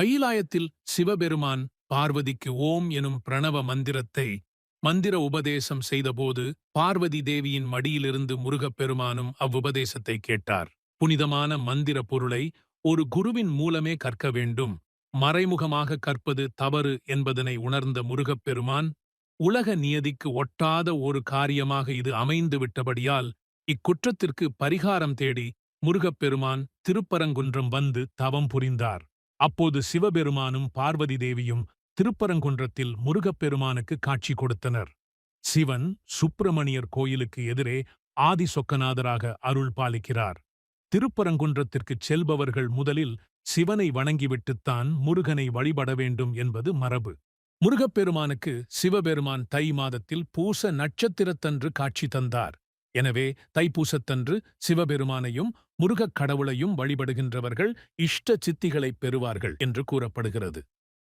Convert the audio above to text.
கைலாயத்தில் சிவபெருமான் பார்வதிக்கு ஓம் எனும் பிரணவ மந்திரத்தை மந்திர உபதேசம் செய்தபோது பார்வதி தேவியின் மடியிலிருந்து முருகப்பெருமானும் அவ்வுபதேசத்தை கேட்டார். புனிதமான மந்திர பொருளை ஒரு குருவின் மூலமே கற்க வேண்டும். மறைமுகமாக கற்பது தவறு என்பதனை உணர்ந்த முருகப்பெருமான் உலக நியதிக்கு ஒட்டாத ஒரு காரியமாக இது அமைந்து விட்டபடியால் இக்குற்றத்திற்கு பரிகாரம் தேடி முருகப்பெருமான் திருப்பரங்குன்றம் வந்து தவம் புரிந்தார். அப்போது சிவபெருமானும் பார்வதி தேவியும் திருப்பரங்குன்றத்தில் முருகப்பெருமானுக்கு காட்சி கொடுத்தனர். சிவன் சுப்பிரமணியர் கோயிலுக்கு எதிரே ஆதி சொக்கநாதராக அருள் பாலிக்கிறார். திருப்பரங்குன்றத்திற்குச் செல்பவர்கள் முதலில் சிவனை வணங்கிவிட்டுத்தான் முருகனை வழிபட வேண்டும் என்பது மரபு. முருகப்பெருமானுக்கு சிவபெருமான் தை மாதத்தில் பூச நட்சத்திரத்தன்று காட்சி தந்தார். எனவே தைப்பூசத்தன்று சிவபெருமானையும் முருகக் கடவுளையும் வழிபடுகின்றவர்கள் இஷ்ட சித்திகளைப் பெறுவார்கள் என்று கூறப்படுகிறது.